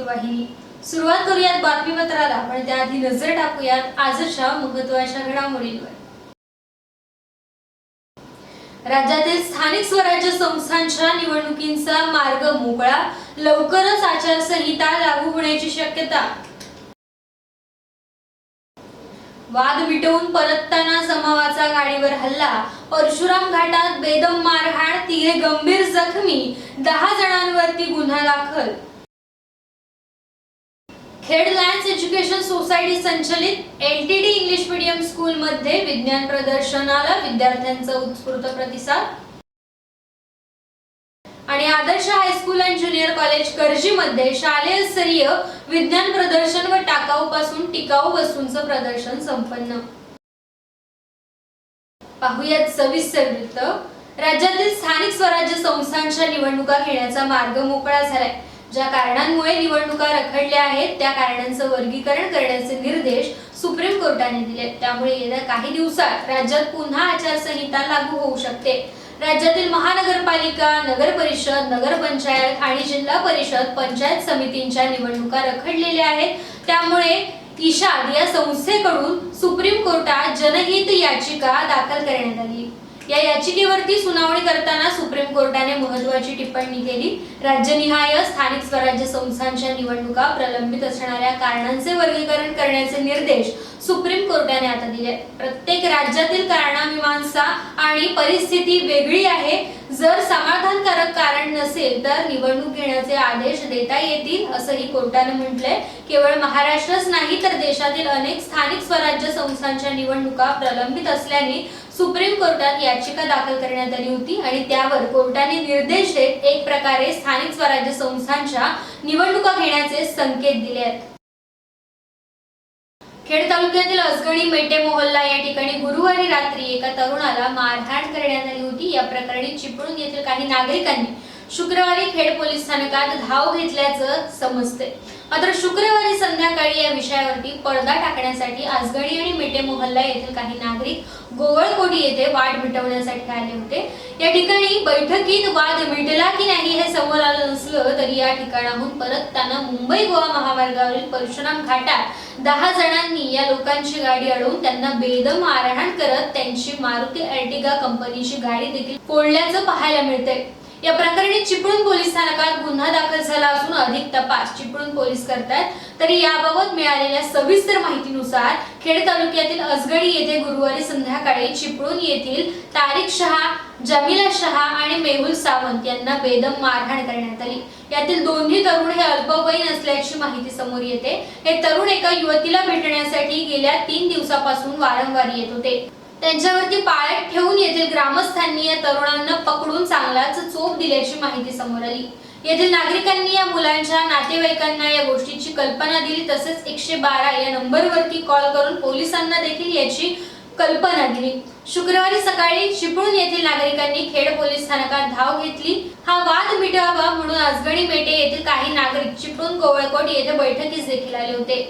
वाहिनी सुरुवात करूयात बातमीपत्राला पण त्याआधी नजर टाकूयात आजच्या महत्त्वाच्या घडामोडींवर. राज्यातील स्थानिक स्वराज्य संस्थांच्या निवडणुकींचा मार्ग मोकळा लवकरच आचारसंहिता लागू होण्याची शक्यता. वाद मिटवून परतताना जमावाचा गाडीवर हल्ला. परशुराम घाटात बेदम मारहाण तिघे गंभीर जखमी दहा जणांवरती गुन्हा दाखल. खेड लायन्स एज्युकेशन सोसायटी संचलित L T D English medium school मध्ये विज्ञान प्रदर्शनाला विद्यार्थ्यांचा उत्स्फूर्त प्रतिसाद आणि Adarsh high school and junior college कर्जीमध्ये शालेय स्तरीय विज्ञान प्रदर्शन व टाकाऊ पासून टिकाऊ वस्तूंचं प्रदर्शन संपन्न. पाहुयात सविस्तर वृत्त. राज्यातील स्थानिक स्वराज्य संस्थांच्या निवडणुका घेण्याचा मार्ग मोकळा झालाय. ज्या कारणांमुळे निवडणुका रखडल्या आहेत त्या कारणांचं वर्गीकरण करण्याचे निर्देश सुप्रीम कोर्टाने दिले त्यामुळे येत्या काही दिवसात राज्यात पुन्हा आचारसंहिता लागू होऊ शकते. राज्यातील महानगरपालिका नगर परिषद नगरपंचायत आणि जिल्हा परिषद पंचायत समितींच्या निवडणुका रखडलेल्या आहेत. त्यामुळे इशाद या संस्थेकडून सुप्रीम कोर्टात जनहित याचिका दाखल करण्यात आली. या याचिकेवरती सुनावणी करताना सुप्रीम कोर्टाने महत्वाची टिप्पणी केली. राज्यनिहाय स्थानिक स्वराज्य संस्थांच्या निवडणुका प्रलंबित असणाऱ्या कारणांचे वर्गीकरण करण्याचे निर्देश सुप्रीम कोर्टाने आता दिले. प्रत्येक राज्यातील कारणामीमांसा आणि परिस्थिती वेगळी आहे. जर समाधानकारक कारण नसेल तर निवडणूक घेण्याचे आदेश देता येतील असंही कोर्टाने म्हटलंय. केवळ महाराष्ट्रच नाही तर देशातील अनेक स्थानिक स्वराज्य संस्थांच्या निवडणुका प्रलंबित असल्याने सुप्रीम कोर्टात याचिका दाखल करण्यात आली होती आणि त्यावर कोर्टाने निर्देश देत एक प्रकारे स्थानिक स्वराज्य संस्थांच्या निवडणुका घेण्याचे संकेत दिले आहेत. खेड तालुक्यातील असगणी मेटे मोहल्ला या ठिकाणी गुरुवारी रात्री एका तरुणाला मारहाण करण्यात आली होती. या प्रकरणी चिपळूण येथील काही नागरिकांनी शुक्रवारी खेड पोलीस स्थानकात धाव घेतल्याचं समजते मात्र शुक्रवारी संध्याकाळी या विषयावरती पडदा टाकण्यासाठी आजगडी आणि मेटे मोहल्ला येथील काही नागरिक गोवळकोडी येथे वाद मिटवण्यासाठी आले होते. या ठिकाणी बैठकीत वाद मिटला की नाही हे समोर आलं नसलं तरी या ठिकाणाहून परत त्यांना मुंबई गोवा महामार्गावरील परशुराम घाटात दहा जणांनी या लोकांची गाडी अडवून त्यांना बेदम मारहाण करत त्यांची मारुती अर्टिगा कंपनीची गाडी देखील फोडल्याचं पाहायला मिळतंय. या प्रकरणी चिपळूण पोलीस स्थानकात गुन्हा दाखल झाला असून अधिक तपास चिपळूण पोलीस करतात तरी याबाबत मिळालेल्या सविस्तर माहितीनुसार खेड तालुक्यातील असगडी येथे गुरुवारी संध्याकाळी चिपळूण येथील तारिक शहा जमिला शहा आणि मेहुल सावंत यांना बेदम मारहाण करण्यात आली. यातील दोन्ही तरुण हे अल्पवयीन असल्याची माहिती समोर येते. हे तरुण एका युवतीला भेटण्यासाठी गेल्या तीन दिवसापासून वारंवार येत होते. त्यांच्यावरती पाळत ठेवून येथील ग्रामस्थांनी या तरुणांना पकडून चांगलाच चोप दिल्याची माहिती समोर आली. येथील नागरिकांनी या मुलांच्या नातेवाईकांना या गोष्टीची कल्पना दिली तसेच एकशे बारा या नंबरवरती कॉल करून पोलिसांना देखील याची कल्पना दिली. शुक्रवारी सकाळी चिपळूण येथील नागरिकांनी खेड पोलीस स्थानकात धाव घेतली. हा वाद मिटवावा म्हणून अजगणी मेटे येथील काही नागरिक चिपळूण कोवळकोट येथे बैठकीस देखील आले होते.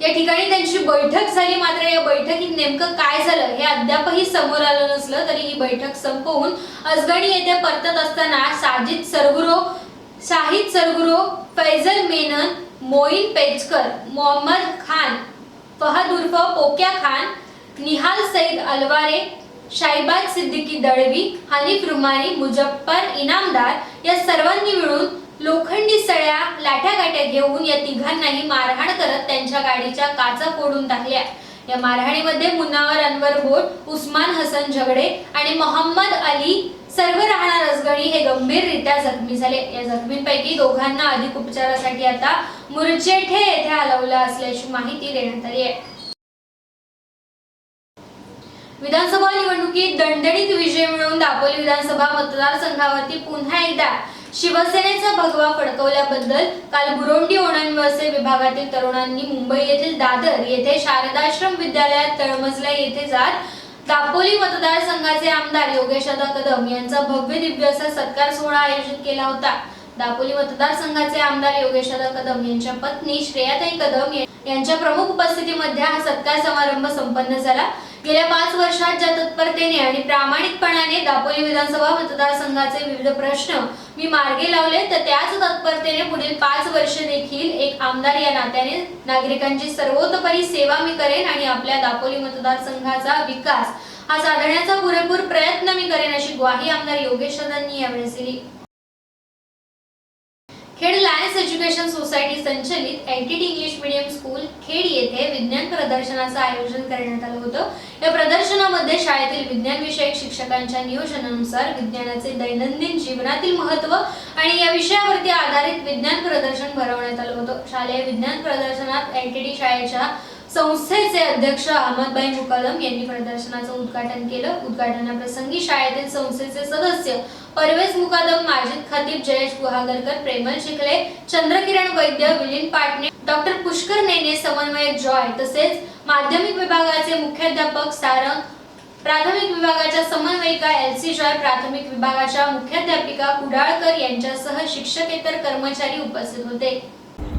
या ठिकाणी त्यांची बैठक झाली. मात्र या बैठकीत नेमकं काय झालं हे अद्यापही समोर आलं नसलं तरी ही बैठक संपवून अजगणी येथे परतत असताना साजिद सरगुरो शाहिद सरगुरो फैजल मेनन मोईन पेचकर मोहम्मद खान फहद उर्फ पोक्या खान निहाल सईद अलवारे शाहिबाज सिद्दीकी दळवी हनीफ रुमानी मुजफ्फर इनामदार या सर्वांनी मिळून लोखंडी सळ्या लाठ्यागाठ्या घेऊन या तिघांनाही मारहाण करत त्यांच्या गाडीच्या काचा फोडून टाकल्या. या मारहाणीमध्ये मुन्नावर अनवर बोट उस्मान हसन झगडे आणि मोहम्मद अली सर्व राहणार असगणी हे गंभीररित्या जखमी झाले. या जखमींपैकी दोघांना अधिक उपचारासाठी आता मुरचेठे येथे हलवलं असल्याची माहिती देण्यात आली आहे. विधानसभा निवडणुकीत दणदणीत विजय मिळवून दापोली विधानसभा मतदारसंघावरती पुन्हा एकदा शिवसेनेचा भगवा फडकवल्याबद्दल काल बुरोंडी ओणंदवसे विभागातील तरुणांनी मुंबई येथील दादर येथे शारदाश्रम विद्यालयात तळमजला येथे जात दापोली मतदारसंघाचे आमदार योगेशदा कदम यांचा भव्य दिव्य असा सत्कार सोहळा आयोजित केला होता. दापोली मतदारसंघाचे आमदार योगेशदा कदम यांच्या पत्नी श्रेयाताई कदम यांच्या प्रमुख उपस्थितीमध्ये हा सत्कार समारंभ संपन्न झाला. गेल्या पाच वर्षात ज्या तत्परतेने आणि प्रामाणिकपणाने दापोली विधानसभा मतदारसंघाचे विविध प्रश्न मी मार्गे लावले तर त्याच तत्परतेने पुढील पाच वर्ष देखील एक आमदार या नात्याने नागरिकांची सर्वतोपरी सेवा मी करेन आणि आपल्या दापोली मतदारसंघाचा विकास हा साधण्याचा पुरेपूर प्रयत्न मी करेन अशी ग्वाही आमदार योगेश दादांनी यावेळेस दिली. खेड लायन्स एज्युकेशन सोसायटी संचलित LTT English medium school Khed येथे विज्ञान प्रदर्शनाचं आयोजन करण्यात आलं होतं. या प्रदर्शनामध्ये शाळेतील विज्ञान विषयक शिक्षकांच्या नियोजनानुसार विज्ञानाचे दैनंदिन जीवनातील महत्त्व आणि या विषयावरती आधारित विज्ञान प्रदर्शन भरवण्यात आलं होतं. शालेय विज्ञान प्रदर्शनात एलटीडी शाळेच्या संस्थेचे अध्यक्ष अहमदभाई मुकालम यांनी प्रदर्शनाचं उद्घाटन केलं. उद्घाटनाप्रसंगी शाळेतील संस्थेचे सदस्य परवेज मुकादम माजिद खतीब जयेश गुहागरकर प्रेमल शिकले चंद्रकिरण वैद्य विलीन पाटणे डॉक्टर पुष्कर नेने समन्वयक जॉय तसेच माध्यमिक विभागाचे मुख्याध्यापक सारंग प्राथमिक विभागाच्या समन्वयिका एल सी जॉय प्राथमिक विभागाच्या मुख्याध्यापिका कुडाळकर यांच्यासह शिक्षकेतर कर्मचारी उपस्थित होते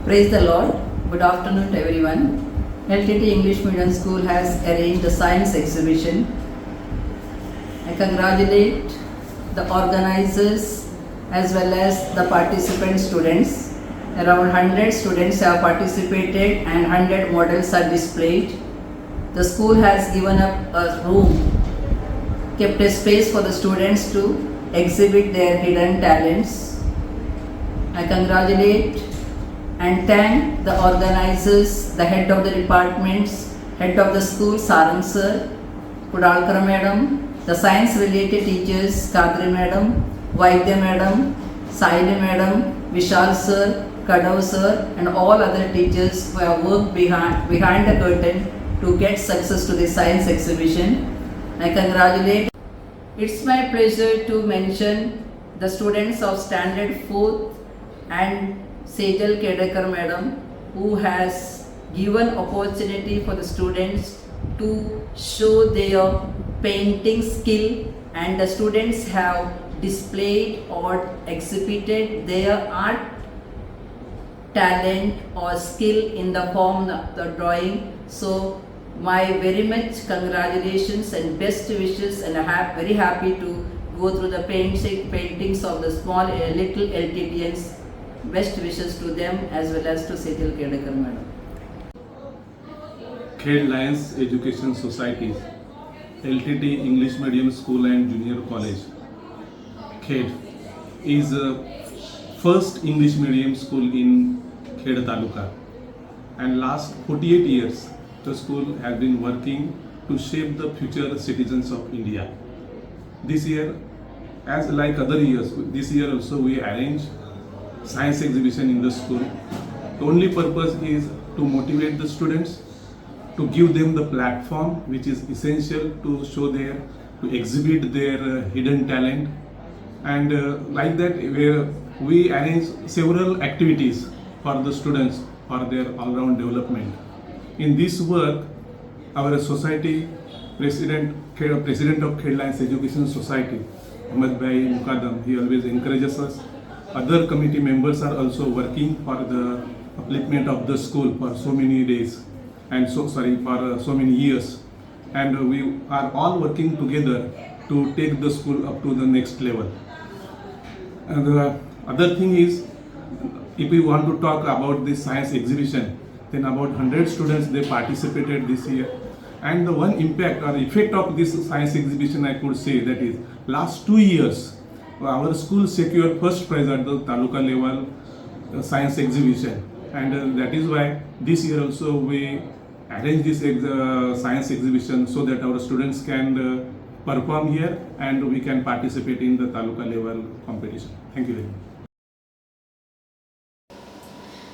praise the Lord. Good afternoon to everyone. LTT English Medium School has arranged the science exhibition. I congratulate the organizers as well as the participant students. Around 100 students have participated and 100 models are displayed. The school has given up a room, kept a space for the students to exhibit their hidden talents. I congratulate and thank the organizers, the head of the departments, head of the school, Sarang sir, Kudalkar madam, the science related teachers, Kadri madam, Vaidya madam, Saili madam, Vishal sir, Kadav sir, and all other teachers who have worked behind, behind the curtain to get success to the science exhibition. I congratulate it's my pleasure to mention the students of Standard 4th and Sejal Kedekar madam who has given opportunity for the students to show their painting skill and the students have displayed or exhibited their art talent or skill in the form of the drawing. So my very much congratulations and best wishes and I am very happy to go through the painting, paintings of the small uh, little LTTNs. Best wishes to them as well as to Setil Kedekar madam. Lions Education Society, LTT English Medium School and Junior College. Khed is the first English medium school in Khed Taluka. And last 48 years, the school has been working to shape the future citizens of India. This year, as like other years, this year also we arrange science exhibition in the school. The only purpose is to motivate the students to give them the platform which is essential to show their to exhibit their uh, hidden talent. And uh, like that where we arrange several activities for the students for their all-round development. In this work our society president president of Khed Lions education society Ahmad Bhai Mukadam he always encourages us. Other committee members are also working for the upliftment of the school for so many days and so sorry for uh, so many years. And uh, we are all working together to take the school up to the next level. And the other thing is if we want to talk about this science exhibition then about 100 students they participated this year. And the one impact or effect of this science exhibition i could say that is last two years our school secured first prize at the taluka level uh, science exhibition. And uh, that is why this year also we arrange this ex- uh, science exhibition so that our students can uh, perform here and we can participate in the taluka level competition thank you very much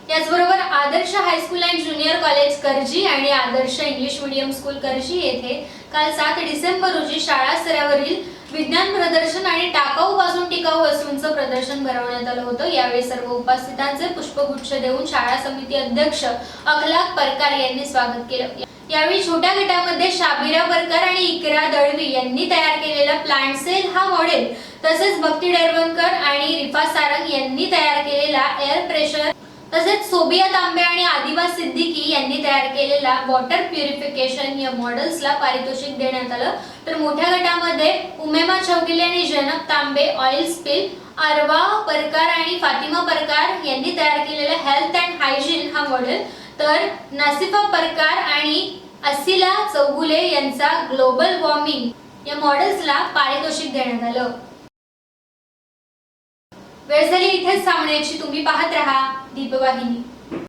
याचबरोबर Adarsh high school and junior college Karji आणि Adarsh English medium school Karji येथे काल सात डिसेंबर रोजी शाळा स्तरावरील विज्ञान प्रदर्शन आणि टाकाऊ पासून टिकाऊ वस्तूंचं प्रदर्शन भरवण्यात आलं होतं. यावेळी सर्व उपस्थितांचे पुष्पगुच्छ देऊन शाळा समिती अध्यक्ष अखलाक परकार यांनी स्वागत केलं. यावेळी छोट्या गटामध्ये शाबिरा परकर आणि इकरा दळवी यांनी तयार केलेला प्लांट सेल हा मॉडेल तसेच भक्ती डेरवणकर आणि रिफा सारंग यांनी तयार केलेला एअर प्रेशर तसेच सोबिया तांबे आणि आदिवा सिद्दीकी यांनी तयार केलेल्या वॉटर प्युरिफिकेशन या मॉडेल्सला पारितोषिक देण्यात आलं. तर मोठ्या गटामध्ये उमेमा चौगिले आणि जनक तांबे ऑइल स्पिल अरवा परकार आणि फातिमा परकार यांनी तयार केलेलं हेल्थ अँड हायजीन हा मॉडेल तर नासिफा परकार आणि असिला चौगुले यांचा ग्लोबल वॉर्मिंग या मॉडेल्सला पारितोषिक देण्यात आलं. वेळ झाली इथेच सामन्याची तुम्ही पाहत राहा दीपवाहिनी.